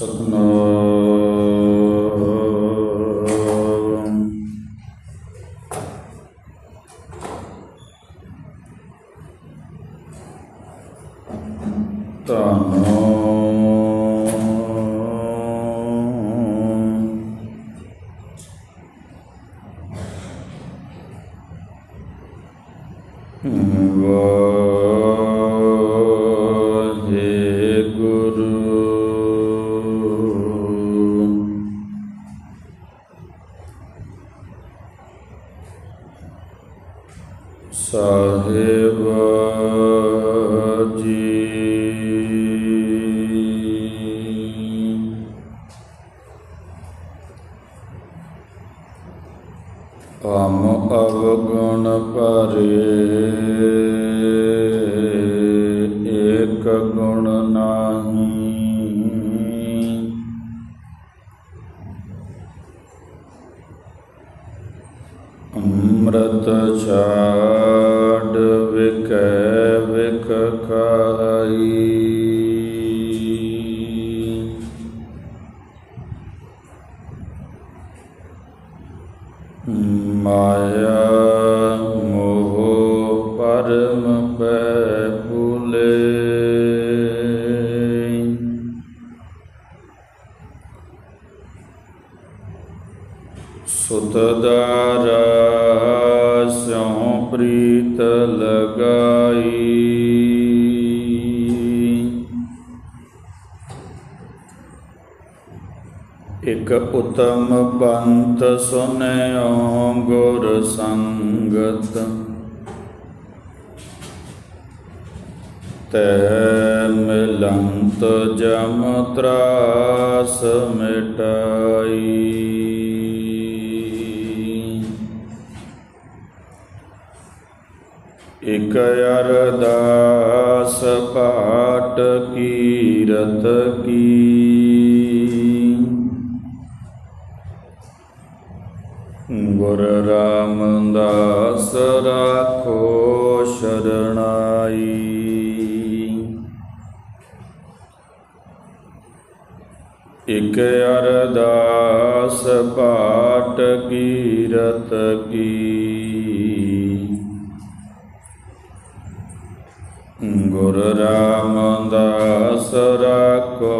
собственно, සහේවා look uh, ਇਕ ਉਤਮ ਬੰਤ ਸੁਨਿਓ ਗੁਰ ਸੰਗਤ। ਤੈ ਮਿਲੰਤ ਜਮ ਤਰਾਸ ਮਿਟਾਈ। ਇਕ ਅਰਦਾਸ ਪਾਟ ਕੀਰਤ ਕੀ ਗੁਰ ਰਾਮਦਾਸ ਰਾਖੋ ਸ਼ਰਣਾਈ। ਇਕ ਅਰਦਾਸ ਪਾਟ ਕੀਰਤ ਕੀ। ਗੁਰ ਰਾਮਦਾਸ ਰਾਖੋ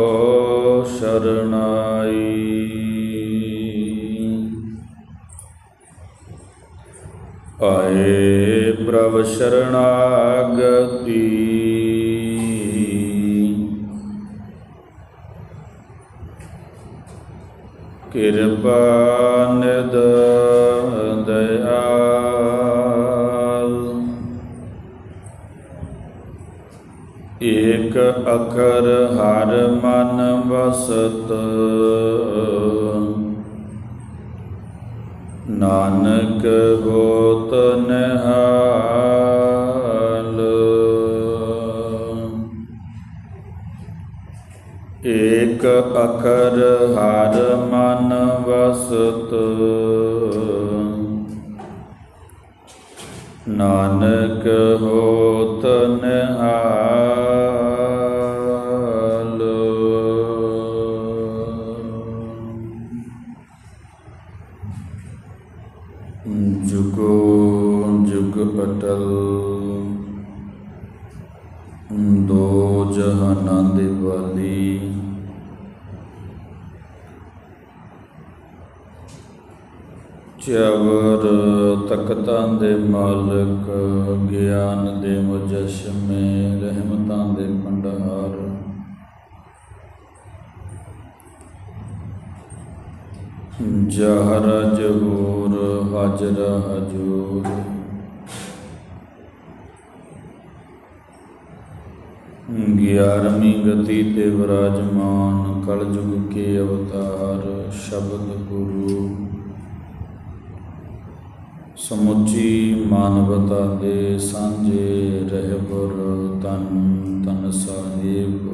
ਸ਼ਰਣਾਈ। ਆਏ ਪ੍ਰਭ ਸ਼ਰਣਾਗਤੀ। ਕਿਰਪਾ ਨਿਦ ਦਇਆਲ। ਏਕ ਅਖਰ ਹਰ ਮਨ ਵਸਤ। ਨਾਨਕ ਹੋਤ ਅਖਰ ਹਰ ਮਨ ਵਸਤ। ਨਾਨਕ ਹੋਤ ਨਿਹਾਲ ਚਵਰ ਤਖਤਾਂ ਦੇ ਮਾਲਕ, ਗਿਆਨ ਦੇ ਮੁਜਸ਼ਮੇ ਰਹਿਮਤਾਂ ਦੇ ਭੰਡਾਰ। ਜਹਰ ਜਹੂਰ, ਹਾਜਰ ਹਜੂਰ। ਗਿਆਰਵੀਂ ਗਤੀ ਤੇ ਵਿਰਾਜਮਾਨ, ਕਲਯੁਗ ਕੇ ਅਵਤਾਰ, ਸ਼ਬਦ ਗੁਰੂ। ਸਮੁੱਚੀ ਮਾਨਵਤਾ ਦੇ ਸਾਂਝੇ ਰਹਿਬਰ ਤਨ ਤਨ ਸਾਹਿਬ।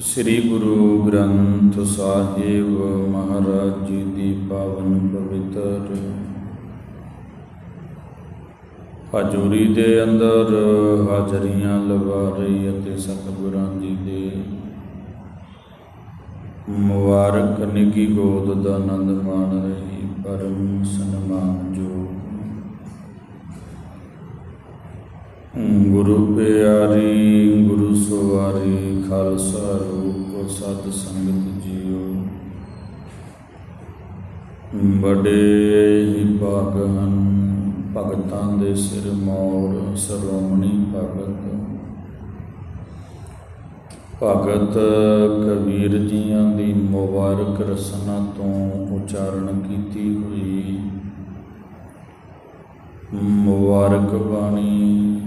ਸ੍ਰੀ ਗੁਰੂ ਗ੍ਰੰਥ ਸਾਹਿਬ ਮਹਾਰਾਜ ਜੀ ਦੀ ਪਾਵਨ ਪਵਿੱਤਰ ਹਜੂਰੀ ਦੇ ਅੰਦਰ ਹਾਜ਼ਰੀਆਂ ਲਵਾ ਰਹੀ ਅਤੇ ਸਤਿਗੁਰਾਂ ਜੀ ਦੇ ਮੁਬਾਰਕ ਨਿੱਕੀ ਗੋਦ ਦਾ ਆਨੰਦ ਮਾਣ ਰਹੀ, ਪਰਮ ਸਨਮਾਨ ਜੋ। ਗੁਰੂ ਪਿਆਰੀ, ਗੁਰੂ ਸਵਾਰੀ, ਖਾਲਸਾ ਰੂਪ, ਸਤ ਸੰਗਤ ਜੀਓ। ਬੜੇ ਹੀ ਭਾਗ ਹਨ, ਭਗਤਾਂ ਦੇ ਸਿਰ ਮੌਰ, ਸਰੋਮਣੀ ਭਗਤ ਭਗਤ ਕਬੀਰ ਜੀਆਂ ਦੀ ਮੁਬਾਰਕ ਰਸਨਾ ਤੋਂ ਉਚਾਰਨ ਕੀਤੀ ਹੋਈ। ਮੁਬਾਰਕ ਬਾਣੀ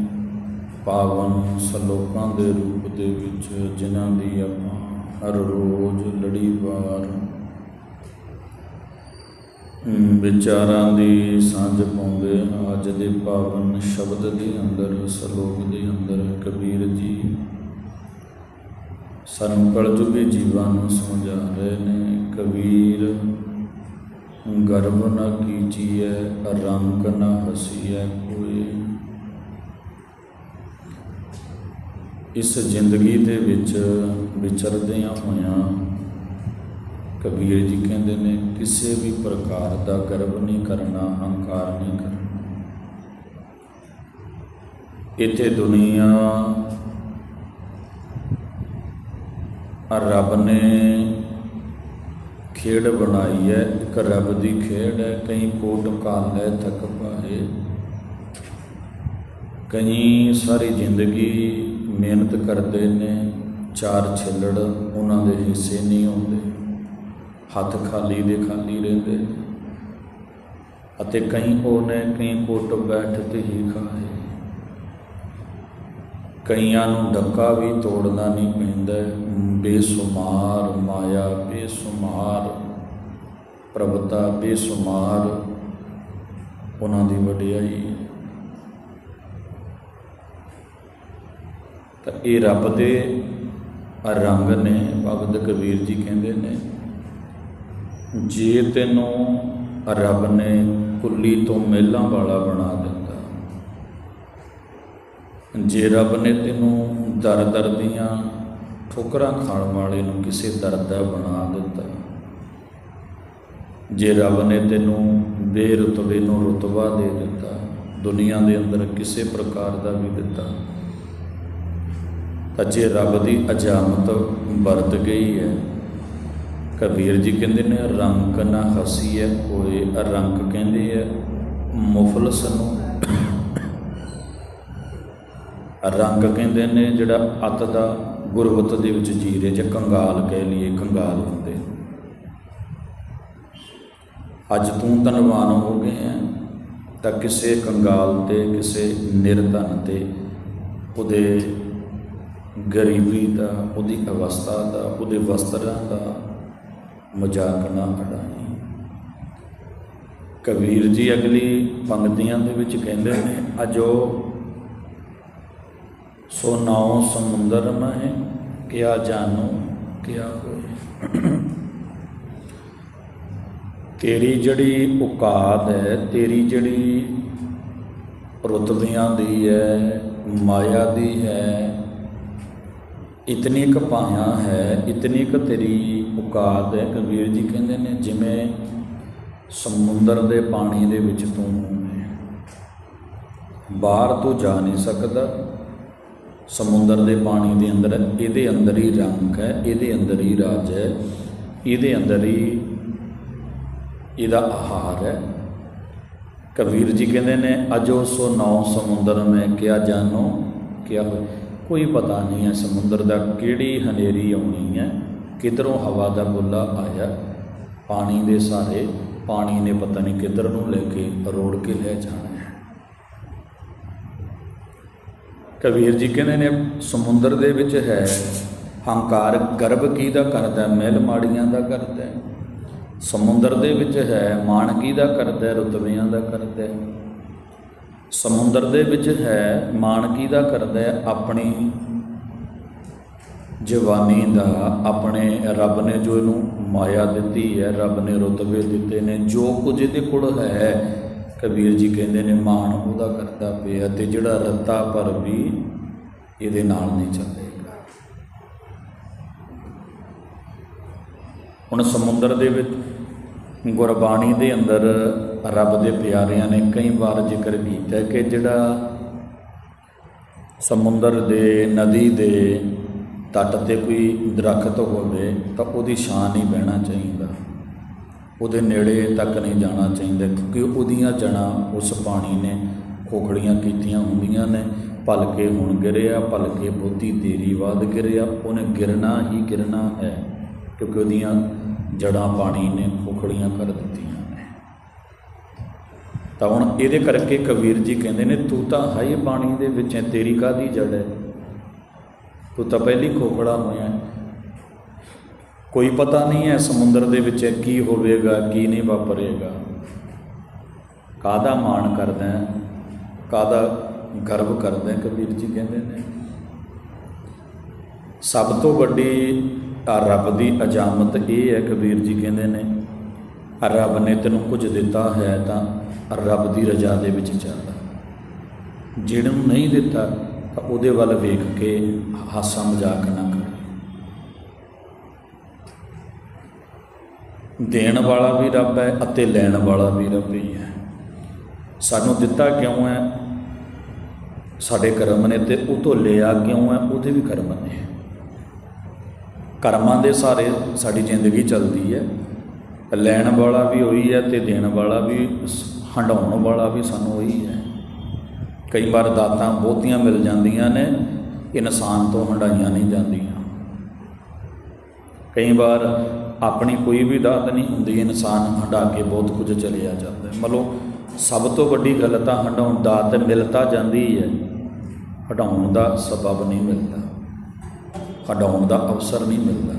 ਪਾਵਨ ਸਲੋਕਾਂ ਦੇ ਰੂਪ ਦੇ ਵਿੱਚ ਜਿਨ੍ਹਾਂ ਦੀ ਆਪਾਂ ਹਰ ਰੋਜ਼ ਲੜੀਵਾਰ ਅਮ, ਵਿਚਾਰਾਂ ਦੀ ਸਾਂਝ ਪਾਉਂਦੇ ਹਾਂ। ਅੱਜ ਦੇ ਪਾਵਨ ਸ਼ਬਦ ਦੇ ਅੰਦਰ ਸਲੋਕ ਦੇ ਅੰਦਰ ਕਬੀਰ ਜੀ ਸਾਨੂੰ ਕਲਯੁਗੀ ਜੀਵਾਂ ਨੂੰ ਸਮਝਾ ਰਹੇ ਨੇ, ਕਬੀਰ, ਗਰਭ ਨਾ ਕੀਚੀਐ ਰੰਗ ਨਾ ਹਸੀਐ ਕੋਈ। ਇਸ ਜ਼ਿੰਦਗੀ ਦੇ ਵਿੱਚ ਵਿਚਰਦਿਆਂ ਹੋਇਆਂ ਕਬੀਰ ਜੀ ਕਹਿੰਦੇ ਨੇ, ਕਿਸੇ ਵੀ ਪ੍ਰਕਾਰ ਦਾ ਗਰਭ ਨਹੀਂ ਕਰਨਾ ਹੰਕਾਰ ਨਹੀਂ ਕਰਨਾ। ਇੱਥੇ ਦੁਨੀਆ ਰੱਬ ਨੇ ਖੇਡ ਬਣਾਈ ਹੈ, ਇੱਕ ਰੱਬ ਦੀ ਖੇਡ ਹੈ, ਕਈ ਕੋਟ ਕਾਲੇ ਥਕ ਪਾਏ। ਕਈ ਸਾਰੀ ਜ਼ਿੰਦਗੀ ਮਿਹਨਤ ਕਰਦੇ ਨੇ, ਚਾਰ ਛਿੱਲੜ ਉਹਨਾਂ ਦੇ ਹਿੱਸੇ ਨਹੀਂ ਹੁੰਦੇ, ਹੱਥ ਖਾਲੀ ਦੇ ਖਾਲੀ ਰਹਿੰਦੇ ਅਤੇ ਕਈ ਉਹ ਨੇ, ਕਈ ਕੋਟ ਬੈਠ ਤੇ ਹੀ ਖਾਏ। ਕਈਆਂ ਨੂੰ ਡੱਕਾ ਵੀ ਤੋੜਨਾ ਨਹੀਂ ਪੈਂਦਾ। ਬੇਸੁਮਾਰ ਮਾਇਆ, ਬੇਸੁਮਾਰ ਪ੍ਰਭਤਾ ਬੇਸੁਮਾਰ ਉਹਨਾਂ ਦੀ ਵਡਿਆਈ। ਤਾਂ ਇਹ ਰੱਬ ਦੇ ਰੰਗ ਨੇ, ਭਗਤ ਕਬੀਰ ਜੀ ਕਹਿੰਦੇ ਨੇ, ਜੇ ਤੈਨੂੰ ਰੱਬ ਨੇ ਕੁੱਲੀ ਤੋਂ ਮਹਿਲਾਂ ਵਾਲਾ ਬਣਾ ਦਿੱਤਾ ਜੇ ਰੱਬ ਨੇ ਤੈਨੂੰ ਦਰ ਦਰ ਦੀਆਂ ਠੋਕਰਾਂ ਖਾਣ ਵਾਲੇ ਨੂੰ ਕਿਸੇ ਦਰ ਦਾ ਬਣਾ ਦਿੱਤਾ, ਜੇ ਰੱਬ ਨੇ ਤੈਨੂੰ ਬੇਰੁਤਬੇ ਨੂੰ ਰੁਤਬਾ ਦੇ ਦਿੱਤਾ, ਦੁਨੀਆ ਦੇ ਅੰਦਰ ਕਿਸੇ ਪ੍ਰਕਾਰ ਦਾ ਵੀ ਦਿੱਤਾ, ਤਾਂ ਰੱਬ ਦੀ ਅਜਾਮਤ ਵਰਤ ਗਈ ਹੈ ਕਬੀਰ ਜੀ ਕਹਿੰਦੇ ਨੇ ਰੰਗ ਨਾ ਹਸੀ ਹੈ ਕੋਈ ਰੰਗ ਕਹਿੰਦੇ ਹੈ, ਮੁਫਲਸ ਨੂੰ ਰੰਗ ਕਹਿੰਦੇ ਨੇ, ਜਿਹੜਾ ਅਤ ਦਾ ਗੁਰਬਤ ਦੇ ਵਿੱਚ ਜੀ ਰਿਹਾ ਜਾਂ ਕੰਗਾਲ ਕਹਿ ਲਈਏ, ਕੰਗਾਲ ਹੁੰਦੇ ਅੱਜ ਤੂੰ ਧਨਵਾਨ ਹੋ ਗਏ ਹੈ, ਤਾਂ ਕਿਸੇ ਕੰਗਾਲ ਤੇ, ਕਿਸੇ ਨਿਰਧਨ ਤੇ, ਉਹਦੇ ਗਰੀਬੀ ਦਾ, ਉਹਦੀ ਅਵਸਥਾ ਦਾ, ਉਹਦੇ ਵਸਤਰਾਂ ਦਾ ਮਜ਼ਾਕ ਨਾ ਉਡਾਈ ਕਬੀਰ ਜੀ ਅਗਲੀ ਪੰਕਤੀਆਂ ਦੇ ਵਿੱਚ ਕਹਿੰਦੇ ਨੇ, ਅਜੋ ਸੋ ਨਾਉ ਸਮੁੰਦਰ ਮਹਿ, ਕਿਆ ਜਾਣੋ, ਕਿਆ ਹੋਏ। ਤੇਰੀ ਜਿਹੜੀ ਔਕਾਤ ਹੈ, ਤੇਰੀ ਜਿਹੜੀ ਰੁਤਬਿਆਂ ਦੀ ਹੈ, ਮਾਇਆ ਦੀ ਹੈ। ਇਤਨੀ ਕੁ ਪਾਇਆ ਹੈ, ਇਤਨੀ ਕੁ ਤੇਰੀ ਔਕਾਤ ਹੈ। ਕਬੀਰ ਜੀ ਕਹਿੰਦੇ ਨੇ, ਜਿਵੇਂ ਸਮੁੰਦਰ ਦੇ ਪਾਣੀ ਦੇ ਵਿੱਚ ਤੂੰ ਬਾਹਰ ਤੋਂ ਜਾ ਨਹੀਂ ਸਕਦਾ ਸਮੁੰਦਰ ਦੇ ਪਾਣੀ ਦੇ ਅੰਦਰ, ਇਹਦੇ ਅੰਦਰ ਹੀ ਰੰਗ ਹੈ, ਇਹਦੇ ਅੰਦਰ ਹੀ ਰਾਜ ਹੈ, ਇਹਦੇ ਅੰਦਰ ਹੀ ਇਹਦਾ ਆਹਾਰ ਹੈ। ਕਬੀਰ ਜੀ ਕਹਿੰਦੇ ਨੇ, ਅਜੋ ਸੋ ਨੌ ਸਮੁੰਦਰ ਮੈਂ ਕਿਆ ਜਾਣੋ, ਕਿਆ ਕੋਈ ਪਤਾ ਨਹੀਂ ਹੈ ਸਮੁੰਦਰ ਦਾ ਕਿਹੜੀ ਹਨੇਰੀ ਆਉਣੀ ਹੈ, ਕਿਧਰੋਂ ਹਵਾ ਦਾ ਬੁੱਲਾ ਆਇਆ। ਪਾਣੀ ਦੇ ਸਾਰੇ ਪਾਣੀ ਨੇ ਪਤਾ ਨਹੀਂ ਕਿੱਧਰ ਨੂੰ ਲੈ ਕੇ ਰੋੜ ਕੇ ਲੈ ਜਾਣਾ ਹੈ ਕਬੀਰ ਜੀ ਕਹਿੰਦੇ ਨੇ, ਸਮੁੰਦਰ ਦੇ ਵਿੱਚ ਹੈ, ਹੰਕਾਰ ਗਰਭ ਕੀ ਦਾ ਕਰਦਾ, ਮਹਿਲ ਮਾੜੀਆਂ ਦਾ ਕਰਦਾ ਸਮੁੰਦਰ ਦੇ ਵਿੱਚ ਹੈ, ਮਾਣ ਕੀ ਦਾ ਕਰਦਾ, ਰੁਤਬਿਆਂ ਦਾ ਕਰਦਾ ਸਮੁੰਦਰ ਦੇ ਵਿੱਚ ਹੈ, ਮਾਣ ਕੀ ਦਾ ਕਰਦਾ ਆਪਣੀ ਜਵਾਨੀ ਦਾ, ਆਪਣੇ ਰੱਬ ਨੇ ਜੋ ਇਹਨੂੰ ਮਾਇਆ ਦਿੱਤੀ ਹੈ, ਰੱਬ ਨੇ ਰੁਤਬੇ ਦਿੱਤੇ ਨੇ, ਜੋ ਕੁਝ ਇਹਦੇ ਕੋਲ ਹੈ ਕਬੀਰ ਜੀ ਕਹਿੰਦੇ ਨੇ ਮਾਣ ਉਹਦਾ ਕਰਦਾ ਪਿਆ ਤੇ ਜਿਹੜਾ ਰੱਤਾ ਪਰ ਵੀ ਇਹਦੇ ਨਾਲ ਨਹੀਂ ਚੱਲੇਗਾ। ਹੁਣ ਸਮੁੰਦਰ ਦੇ ਵਿੱਚ ਗੁਰਬਾਣੀ ਦੇ ਅੰਦਰ ਰੱਬ ਦੇ ਪਿਆਰਿਆਂ ਨੇ ਕਈ ਵਾਰ ਜ਼ਿਕਰ ਕੀਤਾ ਕਿ ਜਿਹੜਾ ਸਮੁੰਦਰ ਦੇ, ਨਦੀ ਦੇ ਤੱਟ ਤੇ ਕੋਈ ਦਰਖਤ ਹੋਵੇ ਤਾਂ ਉਹਦੀ ਛਾਂ ਨਹੀਂ ਬਹਿਣਾ ਚਾਹੀਦਾ। ਉਹਦੇ ਨੇੜੇ ਤੱਕ ਨਹੀਂ ਜਾਣਾ ਚਾਹੀਦਾ ਕਿਉਂਕਿ ਉਹਦੀਆਂ ਜੜਾਂ ਉਸ ਪਾਣੀ ਨੇ ਖੋਖੜੀਆਂ ਕੀਤੀਆਂ ਹੁੰਦੀਆਂ ਨੇ। ਭਲਕੇ ਹੁਣ ਗਿਰਿਆ ਭਲਕੇ ਬਹੁਤੀ ਤੇਰੀ ਬਾਅਦ ਗਿਰਿਆ। ਉਹਨੇ ਗਿਰਨਾ ਹੀ ਗਿਰਨਾ ਹੈ ਕਿਉਂਕਿ ਉਹਦੀਆਂ ਜੜਾਂ ਪਾਣੀ ਨੇ ਖੋਖੜੀਆਂ ਕਰ ਦਿੱਤੀਆਂ ਨੇ। ਤਾਂ ਹੁਣ ਇਹਦੇ ਕਰਕੇ ਕਬੀਰ ਜੀ ਕਹਿੰਦੇ ਨੇ, ਤੂੰ ਤਾਂ ਹੈ ਬਾਣੀ ਦੇ ਵਿੱਚ ਹੈ, ਤੇਰੀ ਕਾਦੀ ਜੜ ਹੈ? ਤੂੰ ਤਾਂ ਪਹਿਲੀ ਖੋਖੜਾ ਹੋਇਆ ਕੋਈ ਪਤਾ ਨਹੀਂ ਹੈ ਸਮੁੰਦਰ ਦੇ ਵਿੱਚ ਕੀ ਹੋਵੇਗਾ, ਕੀ ਨਹੀਂ ਵਾਪਰੇਗਾ। ਕਾਦਾ ਮਾਣ ਕਰਦਾ ਹੈ? ਕਾਦਾ ਗਰਵ ਕਰਦਾ ਕਬੀਰ ਜੀ ਕਹਿੰਦੇ ਨੇ। ਸਭ ਤੋਂ ਵੱਡੀ ਰੱਬ ਦੀ ਅਜਾਮਤ ਇਹ ਹੈ, ਕਬੀਰ ਜੀ ਕਹਿੰਦੇ ਨੇ, ਰੱਬ ਨੇ ਤੈਨੂੰ ਕੁਝ ਦਿੱਤਾ ਹੈ ਤਾਂ ਰੱਬ ਦੀ ਰਜ਼ਾ ਦੇ ਵਿੱਚ ਚੱਲ ਜਿਹਨੂੰ ਨਹੀਂ ਦਿੱਤਾ ਤਾਂ ਉਹਦੇ ਵੱਲ ਵੇਖ ਕੇ ਹਾਸਾ ਮਜ਼ਾਕ ਨਾ ਕਰ ਦੇਣ ਵਾਲਾ ਵੀ ਰੱਬ ਹੈ ਅਤੇ ਲੈਣ ਵਾਲਾ ਵੀ ਰੱਬ ਹੀ ਹੈ। ਸਾਨੂੰ ਦਿੱਤਾ ਕਿਉਂ ਹੈ? ਸਾਡੇ ਕਰਮ ਨੇ ਤੇ ਉਹ ਤੋਂ ਲਿਆ ਕਿਉਂ ਹੈ? ਉਹਦੇ ਵੀ ਕਰਮ ਨੇ। ਕਰਮਾਂ ਦੇ ਸਾਰੇ ਸਾਡੀ ਜ਼ਿੰਦਗੀ ਚੱਲਦੀ ਹੈ। ਲੈਣ ਵਾਲਾ ਵੀ ਉਹੀ ਹੈ ਤੇ ਦੇਣ ਵਾਲਾ ਵੀ ਸ- ਹੰਡਾਉਣ ਵਾਲਾ ਵੀ ਸਾਨੂੰ ਉਹੀ ਹੈ। ਕਈ ਵਾਰ ਦਾਤਾਂ ਬਹੁਤੀਆਂ ਮਿਲ ਜਾਂਦੀਆਂ ਨੇ, ਇਨਸਾਨ ਤੋਂ ਹੰਡਾਈਆਂ ਨਹੀਂ ਜਾਂਦੀਆਂ। ਕਈ ਵਾਰ ਆਪਣੀ ਕੋਈ ਵੀ ਦਾਤ ਨਹੀਂ ਹੁੰਦੀ, ਇਨਸਾਨ ਹੰਡਾ ਕੇ ਬਹੁਤ ਕੁਝ ਚਲਿਆ ਜਾਂਦਾ ਹੈ। ਮਤਲਬ ਸਭ ਤੋਂ ਵੱਡੀ ਗੱਲ ਤਾਂ ਹੰਡਾਉਣ ਦਾਤ ਮਿਲਤਾ ਜਾਂਦੀ ਹੈ ਹਟਾਉਣ ਦਾ ਸਬਬ ਨਹੀਂ ਮਿਲਦਾ। ਹਟਾਉਣ ਦਾ ਅਵਸਰ ਨਹੀਂ ਮਿਲਦਾ।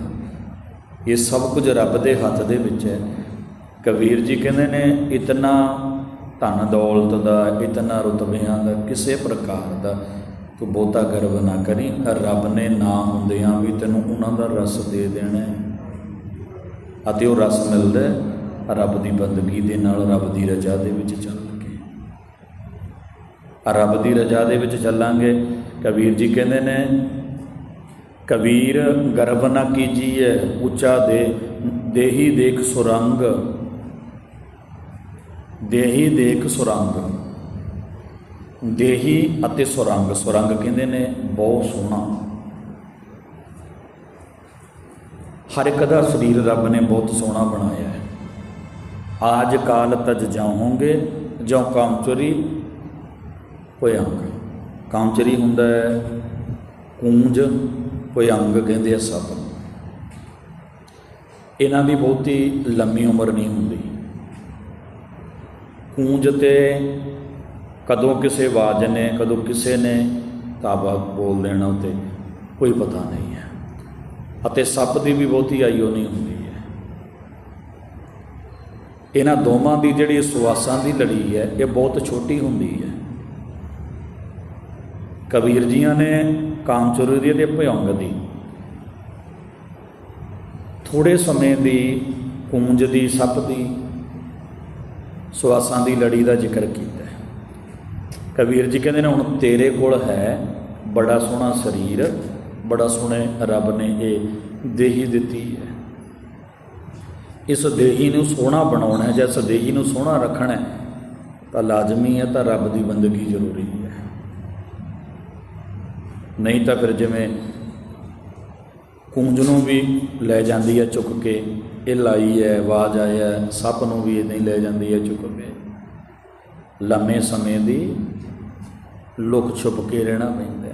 ਇਹ ਸਭ ਕੁਝ ਰੱਬ ਦੇ ਹੱਥ ਦੇ ਵਿੱਚ ਹੈ। ਕਬੀਰ ਜੀ ਕਹਿੰਦੇ ਨੇ, ਇਤਨਾ ਧਨ ਦੌਲਤ ਦਾ, ਇਤਨਾ ਰੁਤਬਿਆਂ ਦਾ, ਕਿਸੇ ਪ੍ਰਕਾਰ ਦਾ ਤੂੰ ਬਹੁਤਾ ਗਰਵ ਨਾ ਕਰੀ, ਰੱਬ ਨੇ ਨਾ ਹੁੰਦਿਆਂ ਵੀ ਤੈਨੂੰ ਉਹਨਾਂ ਦਾ ਰਸ ਦੇ ਦੇਣਾ ਅਤੇ ਉਹ ਰਸ ਮਿਲਦਾ ਰੱਬ ਦੀ ਬੰਦਗੀ ਦੇ ਨਾਲ ਰੱਬ ਦੀ ਰਜ਼ਾ ਦੇ ਵਿੱਚ ਚੱਲ ਕੇ ਰੱਬ ਦੀ ਰਜ਼ਾ ਦੇ ਵਿੱਚ ਚੱਲਾਂਗੇ। ਕਬੀਰ ਜੀ ਕਹਿੰਦੇ ਨੇ, ਕਬੀਰ ਗਰਭ ਨਾ ਕੀਜੀਏ ਉੱਚਾ ਦੇ, ਦੇਹੀ ਦੇਖ ਸੁਰੰਗ। ਦੇਹੀ ਦੇਖ ਸੁਰੰਗ। ਦੇਹੀ ਅਤੇ ਸੁਰੰਗ। ਸੁਰੰਗ ਕਹਿੰਦੇ ਨੇ ਬਹੁਤ ਸੋਹਣਾ। ਹਰ ਇੱਕ ਦਾ ਸਰੀਰ ਰੱਬ ਨੇ ਬਹੁਤ ਸੋਹਣਾ ਬਣਾਇਆ ਹੈ। ਆਜ ਕਾਲ ਤਜ ਜਾਹੋਂਗੇ ਜੋ ਕਾਮਚਰੀ ਕੋਈ ਅੰਗ ਕਾਮਚਰੀ ਹੁੰਦਾ ਹੈ, ਕੂੰਜ ਕੋਈ ਕਹਿੰਦੇ ਆ ਸਭ ਨੂੰ। ਇਹਨਾਂ ਦੀ ਬਹੁਤੀ ਲੰਮੀ ਉਮਰ ਨਹੀਂ ਹੁੰਦੀ। ਕੂੰਜ ਤੇ ਕਦੋਂ ਕਿਸੇ ਆਵਾਜ਼ ਨੇ, ਕਦੋਂ ਕਿਸੇ ਨੇ ਤਾਬਾ ਬੋਲ ਦੇਣਾ ਉਤੇ। ਕੋਈ ਪਤਾ ਨਹੀਂ ਹੈ। ਅਤੇ ਸੱਪ ਦੀ ਵੀ ਬਹੁਤੀ ਆਯੂ ਨਹੀਂ ਹੁੰਦੀ ਹੈ। ਇਹਨਾਂ ਦੋਵਾਂ ਦੀ ਜਿਹੜੀ ਸੁਆਸਾਂ ਦੀ ਲੜੀ ਹੈ, ਇਹ ਬਹੁਤ ਛੋਟੀ ਹੁੰਦੀ ਹੈ। ਕਬੀਰ ਜੀਆਂ ਨੇ ਕਾਮਚੋਰੀ ਦੀ ਤੇ ਭਯੰਗ ਦੀ। ਥੋੜੇ ਸਮੇਂ ਦੀ ਕੂੰਜ ਦੀ, ਸੱਪ ਦੀ ਸੁਆਸਾਂ ਦੀ ਲੜੀ ਦਾ ਜ਼ਿਕਰ ਕੀਤਾ। ਕਬੀਰ ਜੀ ਕਹਿੰਦੇ ਨੇ, ਹੁਣ ਤੇਰੇ ਕੋਲ ਹੈ ਬੜਾ ਸੋਹਣਾ ਸਰੀਰ, ਬੜਾ ਸੋਹਣੇ ਰੱਬ ਨੇ ਇਹ ਦੇਹੀ ਦਿੱਤੀ ਹੈ। ਇਸ ਦੇਹੀ ਨੂੰ ਸੋਹਣਾ ਬਣਾਉਣਾ ਹੈ ਜਾਂ ਇਸ ਦੇਹੀ ਨੂੰ ਸੋਹਣਾ ਰੱਖਣਾ ਹੈ, ਤਾਂ ਲਾਜ਼ਮੀ ਹੈ, ਤਾਂ ਰੱਬ ਦੀ ਬੰਦਗੀ ਜ਼ਰੂਰੀ ਹੈ। ਨਹੀਂ ਤਾਂ ਫਿਰ ਜਿਵੇਂ ਕੂੰਜ ਨੂੰ ਵੀ ਲੈ ਜਾਂਦੀ ਹੈ ਚੁੱਕ ਕੇ, ਇਹ ਲਾਈ ਹੈ, ਆਵਾਜ਼ ਆਇਆ ਸੱਪ ਨੂੰ ਵੀ ਇਹ ਨਹੀਂ ਲੈ ਜਾਂਦੀ ਹੈ ਚੁੱਕ ਕੇ। ਲੰਮੇ ਸਮੇਂ ਦੀ ਲੁਕ ਛੁਪ ਕੇ ਰਹਿਣਾ ਪੈਂਦਾ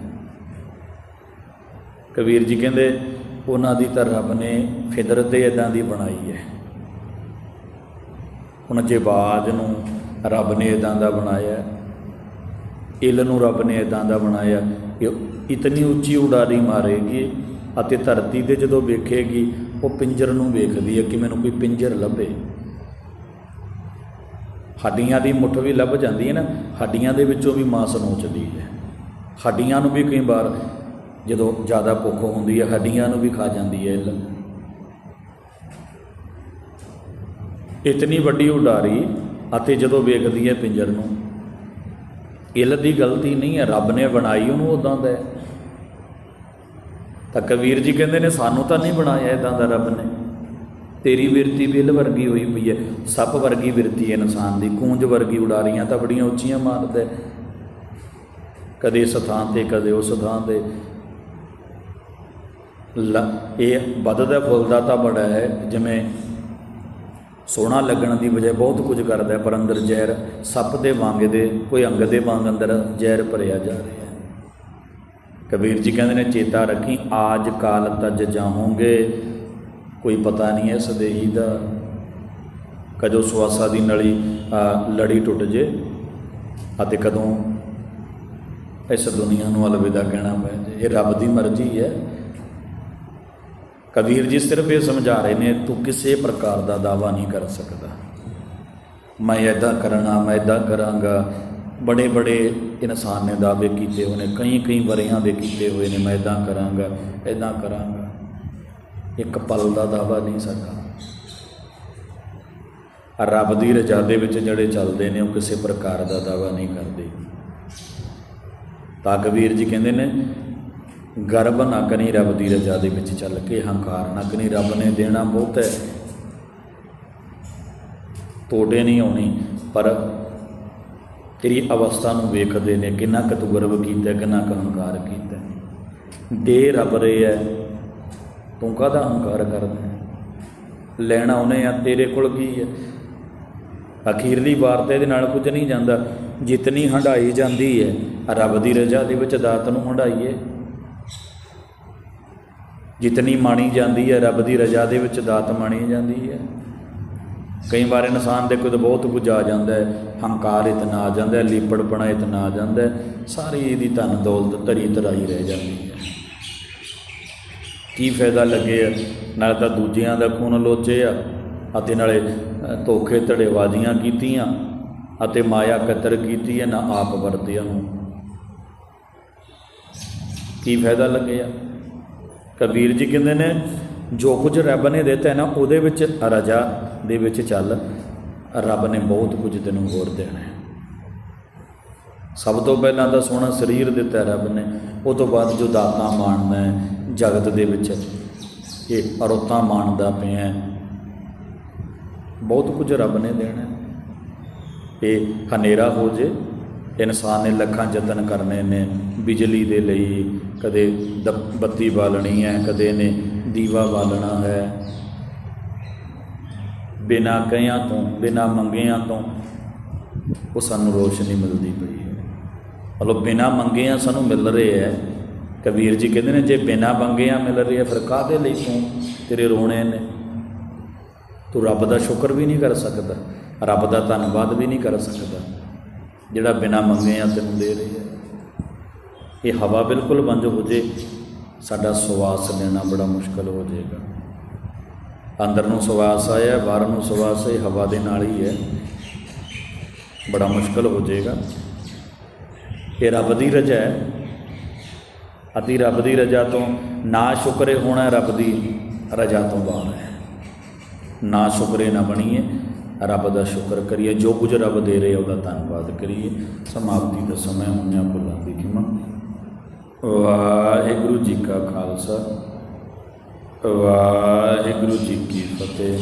ਕਬੀਰ ਜੀ ਕਹਿੰਦੇ ਉਹਨਾਂ ਦੀ ਤਾਂ ਰੱਬ ਨੇ ਫਿਦਰਤ ਹੀ ਇਦਾਂ ਦੀ ਬਣਾਈ ਹੈ। ਹੁਣ ਜੇ ਬਾਜ ਨੂੰ ਰੱਬ ਨੇ ਇਦਾਂ ਦਾ ਬਣਾਇਆ ਹੈ, ਇੱਲ ਨੂੰ ਰੱਬ ਨੇ ਇਦਾਂ ਦਾ ਬਣਾਇਆ ਕਿ ਇਤਨੀ ਉੱਚੀ ਉਡਾਰੀ ਮਾਰੇਗੀ ਅਤੇ ਧਰਤੀ ਤੇ ਜਦੋਂ ਵੇਖੇਗੀ ਉਹ ਪਿੰਜਰ ਨੂੰ ਵੇਖਦੀ ਹੈ ਕਿ ਮੈਨੂੰ ਕੋਈ ਪਿੰਜਰ ਲੱਭੇ। ਹੱਡੀਆਂ ਦੀ ਮੁੱਠ ਵੀ ਲੱਭ ਜਾਂਦੀ ਹੈ ਨਾ, ਹੱਡੀਆਂ ਦੇ ਵਿੱਚੋਂ ਵੀ ਮਾਸ ਨੋਚਦੀ ਹੈ। ਹੱਡੀਆਂ ਨੂੰ ਵੀ ਕਈ ਵਾਰ ਜਦੋਂ ਜ਼ਿਆਦਾ ਭੁੱਖ ਹੁੰਦੀ ਹੈ, ਹੱਡੀਆਂ ਨੂੰ ਵੀ ਖਾ ਜਾਂਦੀ ਹੈ। ਇੱਲ ਇਤਨੀ ਵੱਡੀ ਉਡਾਰੀ ਅਤੇ ਜਦੋਂ ਵੇਖਦੀ ਹੈ ਪਿੰਜਰ ਨੂੰ, ਇੱਲ ਦੀ ਗਲਤੀ ਨਹੀਂ ਹੈ, ਰੱਬ ਨੇ ਬਣਾਈ ਉਹਨੂੰ ਉਦਾਂ ਦਾ ਤਾਂ ਕਬੀਰ ਜੀ ਕਹਿੰਦੇ ਨੇ, ਸਾਨੂੰ ਤਾਂ ਨਹੀਂ ਬਣਾਇਆ ਇਦਾਂ ਦਾ ਰੱਬ ਨੇ। ਤੇਰੀ ਬਿਰਤੀ ਬਿੱਲ ਵਰਗੀ ਹੋਈ ਪਈ ਹੈ ਸੱਪ ਵਰਗੀ ਬਿਰਤੀ ਹੈ ਇਨਸਾਨ ਦੀ। ਕੂੰਜ ਵਰਗੀ ਉਡਾਰੀਆਂ ਤਾਂ ਬੜੀਆਂ ਉੱਚੀਆਂ ਮਾਰਦਾ ਕਦੇ ਇਸ ਥਾਂ ਤੇ, ਕਦੇ ਉਸ ਥਾਂ ਤੇ। ਲ- ਇਹ ਵੱਧਦਾ ਫੁੱਲਦਾ ਤਾਂ ਬੜਾ ਹੈ ਜਿਵੇਂ ਸੋਹਣਾ ਲੱਗਣ ਦੀ ਬਜਾਏ ਬਹੁਤ ਕੁਝ ਕਰਦਾ ਪਰ ਅੰਦਰ ਜ਼ਹਿਰ ਸੱਪ ਦੇ ਵਾਂਗ ਦੇ, ਕੋਈ ਅੰਗ ਦੇ ਵਾਂਗ ਅੰਦਰ ਜ਼ਹਿਰ ਭਰਿਆ ਜਾ ਰਿਹਾ ਹੈ ਕਬੀਰ ਜੀ ਕਹਿੰਦੇ ਨੇ, ਚੇਤਾ ਰੱਖੀ, ਆਜ ਕਾਲ ਤਜ ਜਾਹੋਗੇ। ਕੋਈ ਪਤਾ ਨਹੀਂ ਹੈ, ਸਦੇਹੀ ਦਾ ਕਦੋਂ ਸਵਾਸਾ ਦੀ ਨਲੀ ਲੜੀ ਟੁੱਟ ਜੇ ਅਤੇ ਕਦੋਂ ਇਸ ਦੁਨੀਆ ਨੂੰ ਅਲਵਿਦਾ ਕਹਿਣਾ ਪੈ ਜੇ। ਇਹ ਰੱਬ ਦੀ ਮਰਜ਼ੀ ਹੈ। ਕਬੀਰ ਜੀ ਸਿਰਫ ਇਹ ਸਮਝਾ ਰਹੇ ਨੇ, ਤੂੰ ਕਿਸੇ ਪ੍ਰਕਾਰ ਦਾ ਦਾਵਾ ਨਹੀਂ ਕਰ ਸਕਦਾ। ਮੈਂ ਐਦਾਂ ਕਰਨਾ, ਮੈਂ ਐਦਾਂ ਕਰਾਂਗਾ। ਬੜੇ ਬੜੇ ਇਨਸਾਨ ਨੇ ਦਾਅਵੇ ਕੀਤੇ ਹੋਏ ਨੇ, ਕਈ ਕਈ ਵਰਿਆਂ ਦੇ ਕੀਤੇ ਹੋਏ ਨੇ, ਮੈਂ ਐਦਾਂ ਕਰਾਂਗਾ ਐਦਾਂ ਕਰਾਂਗਾ। ਇੱਕ ਪਲ ਦਾ ਦਾਵਾ ਨਹੀਂ ਸਕਦਾ। ਰੱਬ ਦੀ ਰਜ਼ਾ ਦੇ ਵਿੱਚ ਜਿਹੜੇ ਚੱਲਦੇ ਨੇ, ਉਹ ਕਿਸੇ ਪ੍ਰਕਾਰ ਦਾ ਦਾਵਾ ਨਹੀਂ ਕਰਦੇ। ਤਾਂ ਕਬੀਰ ਜੀ ਕਹਿੰਦੇ ਨੇ, ਗਰਬ ਨਾ ਕਰੀ ਰੱਬ ਦੀ ਰਜ਼ਾ ਦੇ ਵਿੱਚ ਚੱਲ ਕੇ, ਹੰਕਾਰ ਨਾ ਕਰੀ ਰੱਬ ਨੇ ਦੇਣਾ ਬਹੁਤ ਹੈ। ਤੋੜੇ ਨਹੀਂ ਆਉਣੀ, ਪਰ ਤੇਰੀ ਅਵਸਥਾ ਨੂੰ ਵੇਖਦੇ ਨੇ, ਕਿੰਨਾ ਕੁ ਤੂੰ ਗਰਵ ਕੀਤਾ, ਕਿੰਨਾ ਕੁ ਹੰਕਾਰ ਕੀਤਾ। ਦੇ ਰੱਬ ਰਹੇ ਹੈ ਤੂੰ ਕਾਹਦਾ ਹੰਕਾਰ ਕਰਦਾ ਲੈਣਾ ਉਹਨੇ ਆ, ਤੇਰੇ ਕੋਲ ਕੀ ਹੈ? ਅਖੀਰਲੀ ਵਾਰ ਤੇ ਇਹਦੇ ਨਾਲ ਕੁਝ ਨਹੀਂ ਜਾਂਦਾ। ਜਿਤਨੀ ਹੰਡਾਈ ਜਾਂਦੀ ਹੈ, ਰੱਬ ਦੀ ਰਜ਼ਾ ਦੇ ਵਿੱਚ ਦਾਤ ਨੂੰ ਹੰਡਾਈਏ। ਜਿਤਨੀ ਮਾਣੀ ਜਾਂਦੀ ਹੈ, ਰੱਬ ਦੀ ਰਜ਼ਾ ਦੇ ਵਿੱਚ ਦਾਤ ਮਾਣੀ ਜਾਂਦੀ ਹੈ। ਕਈ ਵਾਰ ਇਨਸਾਨ ਦੇ ਕੋਲ ਬਹੁਤ ਕੁਝ ਆ ਜਾਂਦਾ ਹੈ। ਹੰਕਾਰ ਇਤਨਾ ਆ ਜਾਂਦਾ ਹੈ, ਲੀਪੜਪਣਾ ਇਤਨਾ ਆ ਜਾਂਦਾ ਹੈ। ਸਾਰੀ ਇਹਦੀ ਧਨ ਦੌਲਤ ਧਰੀ ਧਰਾਈ ਰਹਿ ਜਾਂਦੀ ਹੈ। ਕੀ ਫਾਇਦਾ ਲੱਗੇ ਨਾਲ ਤਾਂ ਦੂਜਿਆਂ ਦਾ ਖੂਨ ਲੋਚੇ ਆ ਅਤੇ ਨਾਲੇ ਧੋਖੇ ਧੜੇਵਾਜ਼ੀਆਂ ਕੀਤੀਆਂ ਅਤੇ ਮਾਇਆ ਕਤਰ ਕੀਤੀ ਹੈ, ਨਾ ਆਪ ਵਰਤਿਆ ਨੂੰ ਕੀ ਫਾਇਦਾ ਲੱਗਿਆ ਕਬੀਰ ਜੀ ਕਹਿੰਦੇ ਨੇ, ਜੋ ਕੁਝ ਰੱਬ ਨੇ ਦਿੱਤਾ ਨਾ, ਉਹਦੇ ਵਿੱਚ ਰਜਾ ਦੇ ਵਿੱਚ ਚੱਲ, ਰੱਬ ਨੇ ਬਹੁਤ ਕੁਝ ਤੈਨੂੰ ਹੋਰ ਦੇਣਾ ਹੈ। ਸਭ ਤੋਂ ਪਹਿਲਾਂ ਤਾਂ ਸੋਹਣਾ ਸਰੀਰ ਦਿੱਤਾ ਰੱਬ ਨੇ, ਉਹ ਤੋਂ ਬਾਅਦ ਜੋ ਦਾਤਾਂ ਮਾਣਦਾ ਹੈ ਜਗਤ ਦੇ ਵਿੱਚ ਇਹ ਅਰੋਤਾਂ ਮਾਣਦਾ ਪਿਆ ਬਹੁਤ ਕੁਝ ਰੱਬ ਨੇ ਦੇਣਾ ਇਹ ਹਨੇਰਾ ਹੋ ਜੇ, ਇਨਸਾਨ ਨੇ ਲੱਖਾਂ ਯਤਨ ਕਰਨੇ ਨੇ, ਬਿਜਲੀ ਦੇ ਲਈ ਕਦੇ ਦ- ਬੱਤੀ ਬਾਲਣੀ ਹੈ, ਕਦੇ ਨੇ ਦੀਵਾ ਬਾਲਣਾ ਹੈ। ਬਿਨਾ ਕਹਿਆਂ ਤੋਂ, ਬਿਨਾ ਮੰਗਿਆਂ ਤੋਂ ਉਹ ਸਾਨੂੰ ਰੋਸ਼ਨੀ ਮਿਲਦੀ ਪਈ ਹੈ। ਮਤਲਬ ਬਿਨਾ ਮੰਗਿਆਂ ਸਾਨੂੰ ਮਿਲ ਰਹੇ ਹੈ। ਕਬੀਰ ਜੀ ਕਹਿੰਦੇ ਨੇ, ਜੇ ਬਿਨਾ ਮੰਗਿਆਂ ਮਿਲ ਰਹੀ ਹੈ, ਫਿਰ ਕਾਹਦੇ ਲਈ ਤੂੰ ਤੇਰੇ ਰੋਣੇ ਨੇ? ਤੂੰ ਰੱਬ ਦਾ ਸ਼ੁਕਰ ਵੀ ਨਹੀਂ ਕਰ ਸਕਦਾ, ਰੱਬ ਦਾ ਧੰਨਵਾਦ ਵੀ ਨਹੀਂ ਕਰ ਸਕਦਾ। ਜਿਹੜਾ ਬਿਨਾ ਮੰਗਿਆਂ ਤੈਨੂੰ ਦੇ ਰਹੀ ਹੈ। ਇਹ ਹਵਾ ਬਿਲਕੁਲ ਬੰਦ ਹੋ ਜੇ, ਸਾਡਾ ਸਵਾਸ ਲੈਣਾ ਬੜਾ ਮੁਸ਼ਕਲ ਹੋ ਜਾਏਗਾ। ਅੰਦਰ ਨੂੰ ਸਵਾਸ ਆਇਆ, ਬਾਹਰ ਨੂੰ ਸਵਾਸ ਇਹ ਹਵਾ ਦੇ ਨਾਲ ਹੀ ਹੈ। ਬੜਾ ਮੁਸ਼ਕਲ ਹੋ ਜਾਏਗਾ। ਇਹ ਰੱਬ ਦੀ ਰਜ਼ਾ ਹੈ। ਅਤੀ ਰੱਬ ਦੀ ਰਜ਼ਾ ਤੋਂ, ਨਾ ਸ਼ੁਕਰੇ ਹੋਣਾ ਰੱਬ ਦੀ ਰਜ਼ਾ ਤੋਂ ਬਾਹਰ ਹੈ। ਨਾ ਸ਼ੁਕਰੇ ਨਾ ਬਣੀਏ, ਰੱਬ ਦਾ ਸ਼ੁਕਰ ਕਰੀਏ, ਜੋ ਕੁਝ ਰੱਬ ਦੇ ਰਿਹਾ ਉਹਦਾ ਧੰਨਵਾਦ ਕਰੀਏ। ਸਮਾਪਤੀ ਦਾ ਸਮਾਂ ਹੁੰਨਿਆ ਭੁੱਲਾਂ ਦੀ ਖਿਮਾ ਵਾਹਿਗੁਰੂ ਜੀ ਕਾ ਖਾਲਸਾ, ਵਾਹਿਗੁਰੂ ਜੀ ਕੀ ਫਤਿਹ।